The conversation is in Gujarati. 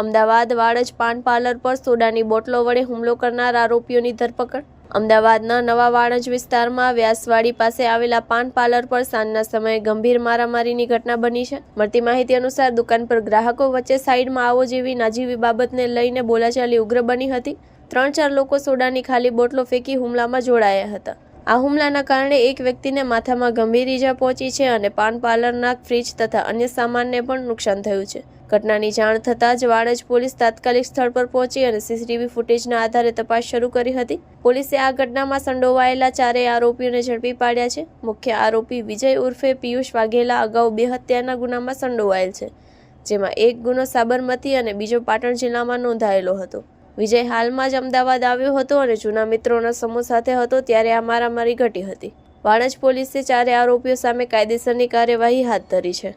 અમદાવાદ વાડજ પાન પાર્લર પર સોડાની બોટલો વડે હુમલો કરનાર આરોપીઓની ધરપકડ. અમદાવાદના નવા વાણજ વિસ્તારમાં વ્યાસવાડી પાસે આવેલા પાન પાર્લર પર સાંજના સમયે ગંભીર મારામારીની ઘટના બની છે. મળતી માહિતી અનુસાર દુકાન પર ગ્રાહકો વચ્ચે સાઈડમાં આવો જેવી નાજીવી બાબતને લઈને બોલાચાલી ઉગ્ર બની હતી. ત્રણ ચાર લોકો સોડાની ખાલી બોટલો ફેંકી હુમલામાં જોડાયા હતા. આ હુમલાના કારણે એક વ્યક્તિને માથામાં ગંભીર ઈજા પહોંચી છે અને પાન પાર્લરના ફ્રીજ તથા અન્ય સામાનને પણ નુકસાન થયું છે. ઘટનાની જાણ થતાં જ વાડજ પોલીસ તાત્કાલિક સ્થળ પર પહોંચી અને સીસીટીવી ફૂટેજના આધારે તપાસ શરૂ કરી હતી. પોલીસે આ ઘટનામાં સંડોવાયેલા ચારેય આરોપીઓને ઝડપી પાડ્યા છે. મુખ્ય આરોપી વિજય ઉર્ફે પિયુષ વાઘેલા અગાઉ બે હત્યાના ગુનામાં સંડોવાયેલ છે, જેમાં એક ગુનો સાબરમતી અને બીજો પાટણ જિલ્લામાં નોંધાયેલો હતો. વિજય હાલમાં જ અમદાવાદ આવ્યો હતો અને જૂના મિત્રોના સમૂહ સાથે હતો ત્યારે આ મારામારી ઘટી હતી. વાણજ પોલીસે ચારે આરોપીઓ સામે કાયદેસરની કાર્યવાહી હાથ ધરી છે.